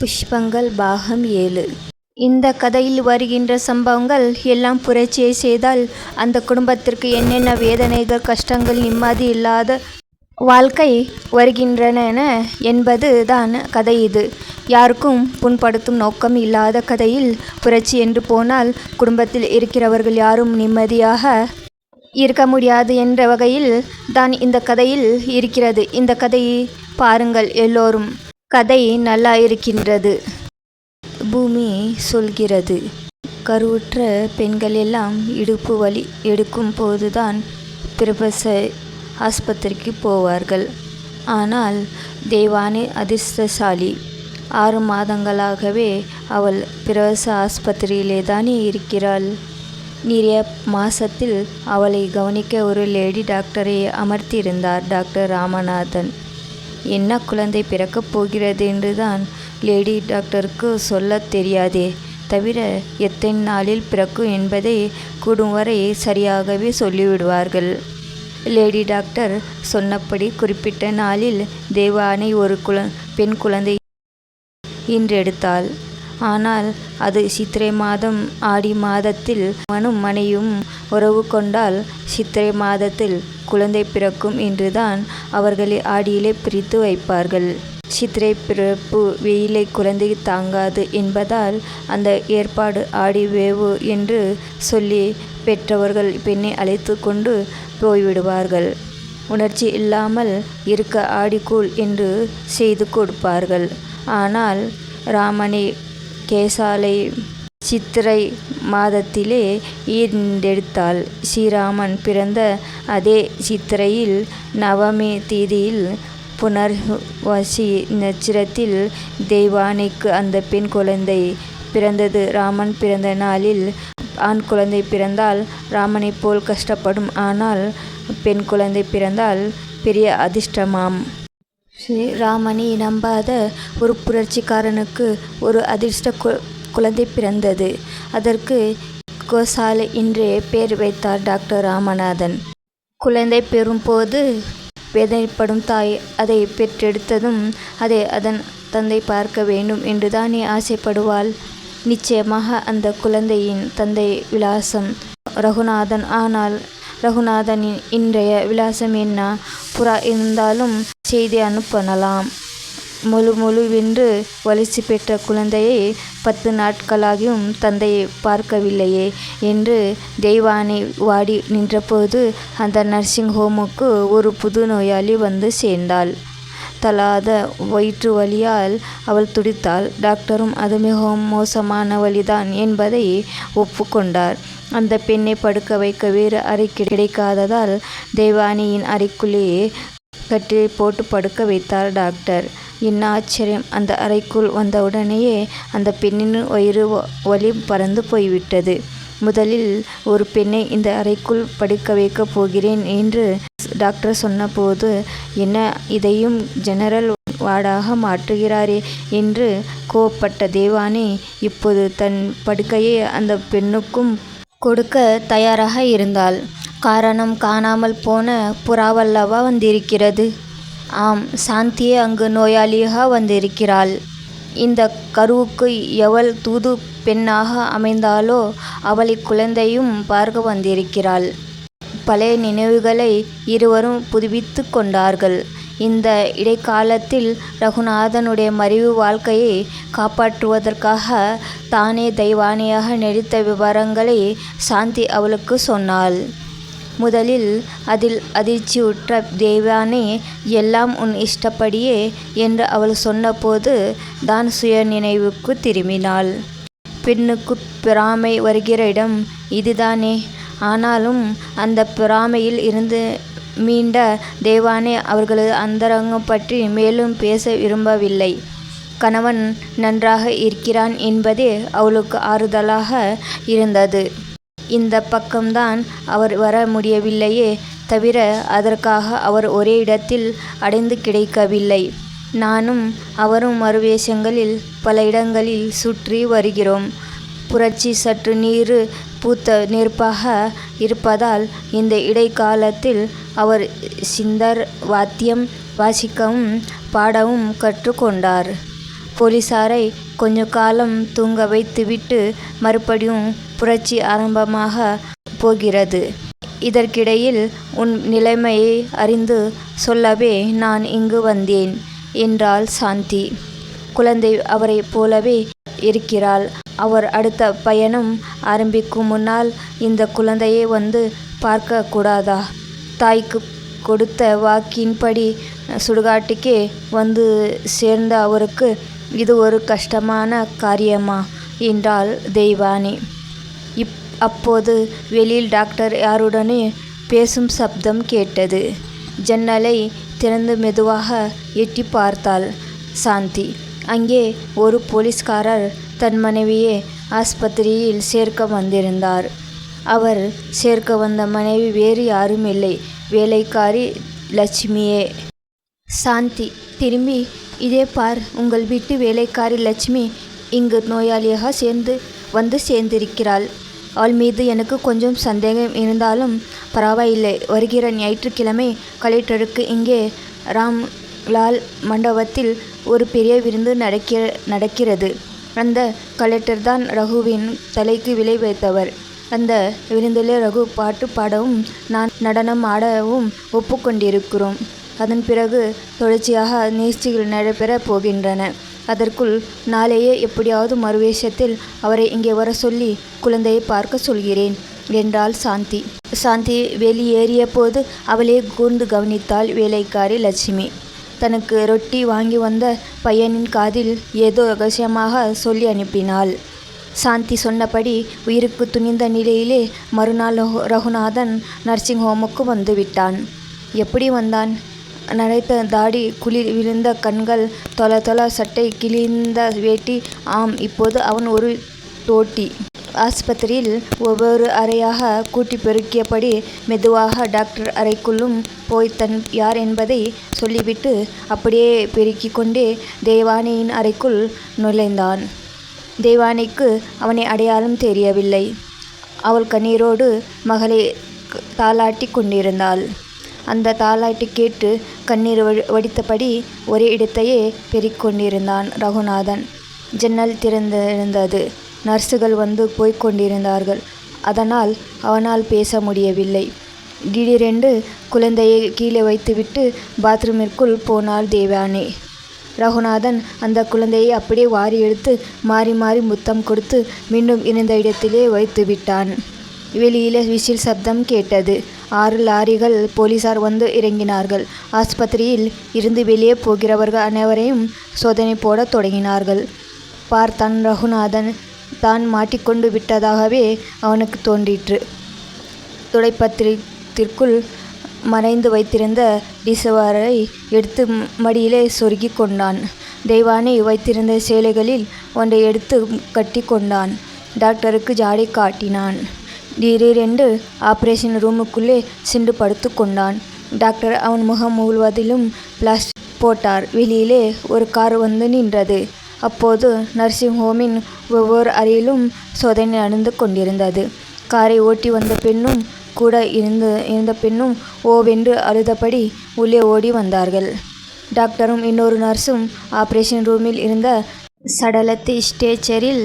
புஷ்பங்கள் பாகம் ஏழு. இந்த கதையில் வருகின்ற சம்பவங்கள் எல்லாம் புரட்சியை செய்தால் அந்த குடும்பத்திற்கு என்னென்ன வேதனைகள் கஷ்டங்கள் நிம்மதி இல்லாத வாழ்க்கை வருகின்றன என்பது தான் கதை இது. யாருக்கும் புண்படுத்தும் நோக்கம் இல்லாத கதையில் புரட்சி என்று போனால் குடும்பத்தில் இருக்கிறவர்கள் யாரும் நிம்மதியாக இருக்க முடியாது என்ற வகையில் தான் இந்த கதையில் இருக்கிறது. இந்த கதையை பாருங்கள் எல்லோரும். கதை நல்லா இருக்கின்றது. பூமி சொல்கிறது கருவுற்ற பெண்கள் எல்லாம் இடுப்பு வலி எடுக்கும் போதுதான் பிரபச ஆஸ்பத்திரிக்கு போவார்கள். ஆனால் தேவானி அதிர்ஷ்டசாலி. ஆறு மாதங்களாகவே அவள் பிரவச ஆஸ்பத்திரியிலே தானே இருக்கிறாள். நிறைய மாசத்தில் அவளை கவனிக்க ஒரு லேடி டாக்டரை அமர்த்தியிருந்தார் டாக்டர் ராமநாதன். என்ன குழந்தை பிறக்கப் போகிறது என்றுதான் லேடி டாக்டருக்கு சொல்லத் தெரியாதே. தவிர எத்தனை நாளில் பிறக்கும் என்பதை கூடும் வரை சரியாகவே சொல்லிவிடுவார்கள். லேடி டாக்டர் சொன்னபடி குறிப்பிட்ட நாளில் தேவானை ஒரு குழ பெண் குழந்தை இன்றெடுத்தாள். ஆனால் அது சித்திரை மாதம் ஆடி மாதத்தில் மனும் மனையும் உறவு கொண்டால் சித்திரை மாதத்தில் குழந்தை பிறக்கும் என்றுதான் அவர்களை ஆடியிலே பிரித்து வைப்பார்கள். சித்திரை பிறப்பு வெயிலை குழந்தை தாங்காது என்பதால் அந்த ஏற்பாடு ஆடி வேவு என்று சொல்லி பெற்றவர்கள் பெண்ணை அழைத்து கொண்டு போய்விடுவார்கள். உணர்ச்சி இல்லாமல் இருக்க ஆடிக்கூழ் என்று செய்து கொடுப்பார்கள். ஆனால் ராமனை கேசாலை சித்திரை மாதத்திலே ஈண்டெடுத்தாள் ஸ்ரீராமன் பிறந்த அதே சித்திரையில் நவமி தேதியில் புனர்வசி நட்சத்திரத்தில் தெய்வானைக்கு அந்த பெண் குழந்தை பிறந்தது. ராமன் பிறந்த நாளில் ஆண் குழந்தை பிறந்தால் ராமனைப் போல் கஷ்டப்படும். ஆனால் பெண் குழந்தை பிறந்தால் பெரிய அதிர்ஷ்டமாம். ஸ்ரீராமனை நம்பாத ஒரு புரட்சிக்காரனுக்கு ஒரு அதிர்ஷ்ட கு குழந்தை பிறந்தது. அதற்கு கோசாலை என்றே பெயர் வைத்தார் டாக்டர் ராமநாதன். குழந்தை பெறும்போது வேதனைப்படும் தாய் அதை பெற்றெடுத்ததும் அதை அதன் தந்தை பார்க்க வேண்டும் என்றுதானே ஆசைப்படுவாள். நிச்சயமாக அந்த குழந்தையின் தந்தை விலாசம் ரகுநாதன். ஆனால் ரகுநாதனின் இன்றைய விலாசம் என்ன? புறா இருந்தாலும் செய்தி அனுப்பலாம். முழு முழுவென்று வளர்ச்சி பெற்ற குழந்தையை பத்து நாட்களாகியும் தந்தையை பார்க்கவில்லையே என்று தெய்வானை வாடி நின்றபோது அந்த நர்சிங் ஹோமுக்கு ஒரு புது நோயாளி வந்து சேர்ந்தாள். தள்ளாத வயிற்று வலியால் அவள் துடித்தாள். டாக்டரும் அது மிகவும் மோசமான வழிதான் என்பதை ஒப்புக்கொண்டார். அந்த பெண்ணை படுக்க வைக்க வேறு அறை கிடைக்காததால் தேவானியின் அறைக்குள்ளேயே கட்டிலை போட்டு படுக்க வைத்தார் டாக்டர். என்ன ஆச்சரியம். அந்த அறைக்குள் வந்தவுடனேயே அந்த பெண்ணின் வயிறு வலி பறந்து போய்விட்டது. முதலில் ஒரு பெண்ணை இந்த அறைக்குள் படுக்க வைக்கப் போகிறேன் என்று டாக்டர் சொன்னபோது என்ன இதையும் ஜெனரல் வார்டாக மாற்றுகிறாரே? என்று கோவப்பட்ட தேவானி இப்போது தன் படுக்கையை அந்த பெண்ணுக்கும் கொடுக்க தயாராக இருந்தாள். காரணம் காணாமல் போன புறாவல்லவா வந்திருக்கிறது. ஆம் சாந்தியே அங்கு நோயாளியாக வந்திருக்கிறாள். இந்த கருவுக்கு எவள் தூது பெண்ணாக அமைந்தாலோ அவளை குழந்தையும் பார்க்க வந்திருக்கிறாள். பழைய நினைவுகளை இருவரும் புதுப்பித்து கொண்டார்கள். இந்த இடைக்காலத்தில் ரகுநாதனுடைய மறைவு வாழ்க்கையை காப்பாற்றுவதற்காக தானே தெய்வானியாக நடித்த விவரங்களை சாந்தி அவளுக்கு சொன்னாள். முதலில் அதில் அதிர்ச்சியுற்ற தெய்வானே எல்லாம் உன் இஷ்டப்படியே என்று அவள் சொன்னபோது தான் சுய நினைவுக்கு திரும்பினாள். பெண்ணுக்கு பிறாமை வருகிற இடம் இதுதானே. ஆனாலும் அந்த பொறாமையில் இருந்து மீண்ட தேவானே அவர்களது அந்தரங்கம் பற்றி மேலும் பேச விரும்பவில்லை. கணவன் நன்றாக இருக்கிறான் என்பதே அவளுக்கு ஆறுதலாக இருந்தது. இந்த பக்கம்தான் அவர் வர முடியவில்லையே தவிர அதற்காக அவர் ஒரே இடத்தில் அடைந்து கிடைக்கவில்லை. நானும் அவரும் மறுவேஷங்களில் பல இடங்களில் சுற்றி வருகிறோம். புரட்சி சற்று நீர் பூத்த நெருப்பாக இருப்பதால் இந்த இடைக்காலத்தில் அவர் சிந்தர் வாத்தியம் வாசிக்கவும் பாடவும் கற்றுக்கொண்டார். போலீசாரை கொஞ்ச காலம் தூங்க வைத்துவிட்டு மறுபடியும் புரட்சி ஆரம்பமாக போகிறது. இதற்கிடையில் உன் நிலைமையை அறிந்து சொல்லவே நான் இங்கு வந்தேன் என்றாள் சாந்தி. குழந்தை அவரைப் போலவே இருக்கிறாள். அவர் அடுத்த பயணம் ஆரம்பிக்கும் முன்னால் இந்த குழந்தையை வந்து பார்க்க கூடாதா தாய்க்கு கொடுத்த வாக்கின்படி சுடுகாட்டுக்கே வந்து சேர்ந்த அவருக்கு இது ஒரு கஷ்டமான காரியமா? என்றாள் தெய்வானி. இப் அப்போது வெளியில் டாக்டர் யாருடனே பேசும் சப்தம் கேட்டது. ஜன்னலை திறந்து மெதுவாக எட்டி பார்த்தாள் சாந்தி. அங்கே ஒரு போலீஸ்காரர் தன் மனைவியை ஆஸ்பத்திரியில் சேர்க்க வந்திருந்தார். அவர் சேர்க்க வந்த மனைவி வேறு யாரும் இல்லை. வேலைக்காரி லட்சுமியே. சாந்தி திரும்பி இதே பார் உங்கள் வீட்டு வேலைக்காரி லட்சுமி இங்கு நோயாளியாக சேர்ந்து வந்து சேர்ந்திருக்கிறாள். அவள் மீது எனக்கு கொஞ்சம் சந்தேகம் இருந்தாலும் பரவாயில்லை. வருகிற ஞாயிற்றுக்கிழமை கலெக்டருக்கு இங்கே ராம்லால் மண்டபத்தில் ஒரு பெரிய விருந்து நடக்கிற நடக்கிறது. அந்த கலெக்டர் தான் ரகுவின் தலைக்கு விலை வைத்தவர். அந்த விருந்திலே ரகு பாட்டு பாடவும் நான் நடனம் ஆடவும் ஒப்புக்கொண்டிருக்கிறோம். அதன் பிறகு தொடர்ச்சியாக நிகழ்ச்சிகள் நடைபெறப் போகின்றன. அதற்குள் நாளையே எப்படியாவது மறுவேஷத்தில் அவரை இங்கே வர சொல்லி குழந்தையை பார்க்க சொல்கிறேன் என்றாள் சாந்தி. சாந்தி வெளியேறிய போது அவளே கூர்ந்து கவனித்தாள் வேலைக்காரி லட்சுமி. தனக்கு ரொட்டி வாங்கி வந்த பையனின் காதில் ஏதோ ரகசியமாக சொல்லி அனுப்பினாள். சாந்தி சொன்னபடி உயிருக்கு துணிந்த நிலையிலே மறுநாள் ரகு- ரகுநாதன் நர்சிங் ஹோமுக்கு வந்து விட்டான் எப்படி வந்தான்? நரைத்த தாடி குளிர் விழுந்த கண்கள் தொல தொல சட்டை கிழிந்த வேட்டி ஆம் இப்போது அவன் ஒரு தோட்டி. ஆஸ்பத்திரியில் ஒவ்வொரு அறையாக கூட்டி பெருக்கியபடி மெதுவாக டாக்டர் அறைக்குள்ளும் போய் தன் யார் என்பதை சொல்லிவிட்டு அப்படியே பெருக்கிக் கொண்டே தேவானியின் அறைக்குள் நுழைந்தான். தேவானிக்கு அவனை அடையாளம் தெரியவில்லை. அவள் கண்ணீரோடு மகளை தாளாட்டி கொண்டிருந்தாள். அந்த தாளாட்டி கேட்டு கண்ணீர் வடித்தபடி ஒரே இடத்தையே பெருக்கொண்டிருந்தான் ரகுநாதன். ஜன்னல் திறந்திருந்தது. நர்ஸுகள் வந்து போய்க் கொண்டிருந்தார்கள் அதனால் அவனால் பேச முடியவில்லை. திடீரென்று குழந்தையை கீழே வைத்துவிட்டு பாத்ரூமிற்குள் போனாள் தேவானி. ரகுநாதன் அந்த குழந்தையை அப்படியே வாரி எடுத்து மாறி மாறி முத்தம் கொடுத்து மீண்டும் இருந்த இடத்திலே வைத்து விட்டான். வெளியில் விசில் சப்தம் கேட்டது. ஆறு லாரிகள் போலீசார் வந்து இறங்கினார்கள். ஆஸ்பத்திரியில் இருந்து வெளியே போகிறவர்கள் அனைவரையும் சோதனை போடத் தொடங்கினார்கள். பார்த்தான் ரகுநாதன் தான் மாட்டிக்கொண்டு விட்டதாகவே அவனுக்கு தோன்றிற்று. துடைப்பத்திரத்திற்குள் மறைந்து வைத்திருந்த டிசவரை எடுத்து மடியிலே சொருகிக் கொண்டான். தெய்வானை வைத்திருந்த சேலைகளில் ஒன்றை எடுத்து கட்டி கொண்டான். டாக்டருக்கு ஜாடை காட்டினான். திடீரென்று ஆப்ரேஷன் ரூமுக்குள்ளே சென்று படுத்து கொண்டான். டாக்டர் அவன் முகம் முழுவதிலும் பிளாஸ்டிக் போட்டார். வெளியிலே ஒரு கார் வந்து நின்றது. அப்போது நர்சிங் ஹோமின் ஒவ்வொரு அறையிலும் சோதனை நடந்து கொண்டிருந்தது. காரை ஓட்டி வந்த பெண்ணும் கூட இருந்து இருந்த பெண்ணும் ஓவென்று அழுதபடி உள்ளே ஓடி வந்தார்கள். டாக்டரும் இன்னொரு நர்ஸும் ஆப்ரேஷன் ரூமில் இருந்த சடலத்தை ஸ்டேச்சரில்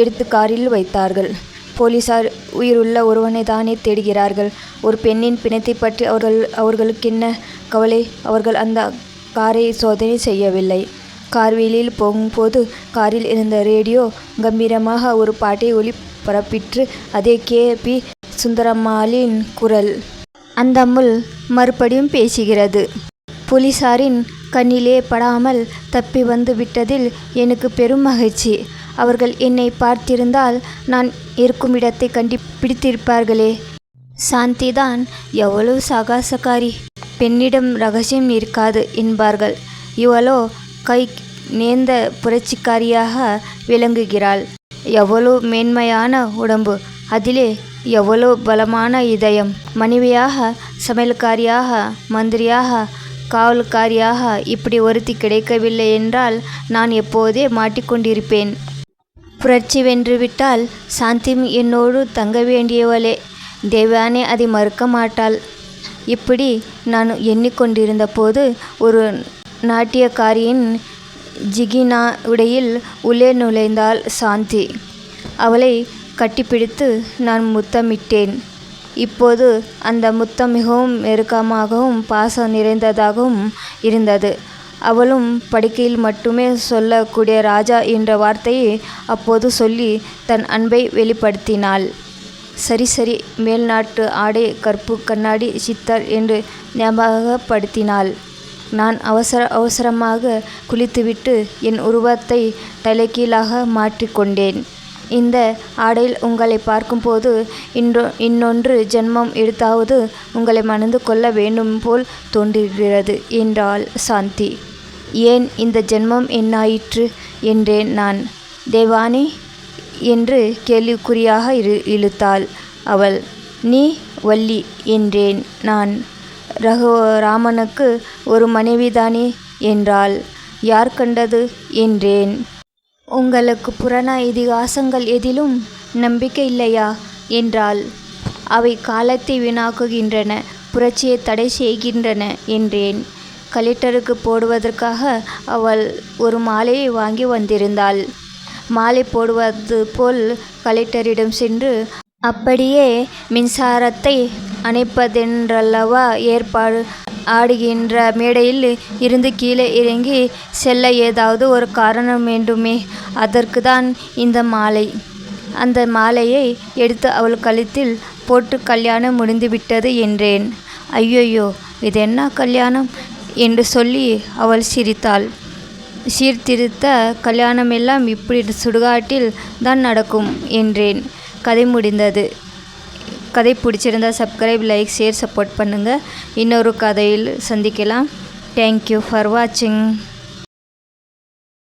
எடுத்து காரில் வைத்தார்கள். போலீசார் உயிருள்ள ஒருவனை தானே தேடுகிறார்கள். ஒரு பெண்ணின் பிணத்தை பற்றி அவர்கள் அவர்களுக்கு என்ன கவலை? அவர்கள் அந்த காரை சோதனை செய்யவில்லை. கார் வெளியில் போகும்போது காரில் இருந்த ரேடியோ கம்பீரமாக ஒரு பாட்டை ஒளிபரப்பிற்று அதே கே. பி. சுந்தரம்மாளின் குரல். அந்த முள் மறுபடியும் பேசுகிறது. போலீசாரின் கண்ணிலே படாமல் தப்பி வந்து விட்டதில் எனக்கு பெரும் மகிழ்ச்சி. அவர்கள் என்னை பார்த்திருந்தால் நான் இருக்கும் இடத்தை கண்டுபிடித்திருப்பார்களே சாந்திதான் எவ்வளவு சாகாசக்காரி. பெண்ணிடம் ரகசியம் இருக்காது என்பார்கள். இவளோ கை நேர்ந்த புரட்சிக்காரியாக விளங்குகிறாள். எவ்வளோ மேன்மையான உடம்பு. அதிலே எவ்வளோ பலமான இதயம். மனைவியாக சமையல்காரியாக மந்திரியாக காவல்காரியாக இப்படி ஒருத்தி கிடைக்கவில்லை என்றால் நான் எப்போதே மாட்டிக்கொண்டிருப்பேன். புரட்சி வென்றுவிட்டால் சாந்தியும் என்னோடு தங்க வேண்டியவளே. தேவானே அதை மறுக்க மாட்டாள். இப்படி நான் எண்ணிக்கொண்டிருந்த போது ஒரு நாட்டியக்காரியின் ஜிகினா உடையில் உள்ளே நுழைந்தாள் சாந்தி. அவளை கட்டிப்பிடித்து நான் முத்தமிட்டேன். இப்போது அந்த முத்தம் மிகவும் நெருக்கமாகவும் பாசம் நிறைந்ததாகவும் இருந்தது. அவளும் படுக்கையில் மட்டுமே சொல்லக்கூடிய ராஜா என்ற வார்த்தையை அப்போது சொல்லி தன் அன்பை வெளிப்படுத்தினாள். சரி சரி மேல்நாட்டு ஆடை கற்பு கண்ணாடி சித்தர் என்று ஞாபகப்படுத்தினாள். நான் அவசர அவசரமாக குளித்துவிட்டு என் உருவத்தை தலைகீழாக மாற்றிக்கொண்டேன். இந்த ஆடையில் உங்களை பார்க்கும்போது இன்றோ இன்னொன்று ஜென்மம் எடுத்தாவது உங்களை மணந்து கொள்ள வேண்டும் போல் தோன்றுகிறது என்றாள் சாந்தி. ஏன் இந்த ஜென்மம் என்னாயிற்று என்றேன் நான். தேவானி என்று கேள்விக்குறியாக இழு இழுத்தாள் அவள். நீ வள்ளி என்றேன் நான். ரகு ராமனுக்கு ஒரு மனைவிதானே என்றாள். யார் கண்டது என்றேன். உங்களுக்கு புராண இதிகாசங்கள் எதிலும் நம்பிக்கை இல்லையா என்றாள். அவை காலத்தை வீணாக்குகின்றன புரட்சியை தடை செய்கின்றன என்றேன். கலெக்டருக்கு போடுவதற்காக அவள் ஒரு மாலையை வாங்கி வந்திருந்தாள். மாலை போடுவது போல் கலெக்டரிடம் சென்று அப்படியே மின்சாரத்தை அணைப்பதென்றல்லவா? ஏற்பாடு ஆடுகின்ற மேடையில் இருந்து கீழே இறங்கி செல்ல ஏதாவது ஒரு காரணம் வேண்டுமே? அதற்கு தான் இந்த மாலை. அந்த மாலையை எடுத்து அவள் கழுத்தில் போட்டு கல்யாணம் முடிந்துவிட்டது என்றேன். ஐயையோ இது என்ன கல்யாணம்? என்று சொல்லி அவள் சிரித்தாள். சீர்திருத்த கல்யாணமெல்லாம் இப்படி சுடுகாட்டில் தான் நடக்கும் என்றேன். கதை முடிந்தது. கதை பிடிச்சிருந்தா சப்ஸ்கிரைப் லைக் ஷேர் சப்போர்ட் பண்ணுங்கள் இன்னொரு கதையில் சந்திக்கலாம். தேங்க்யூ ஃபார் வாட்சிங்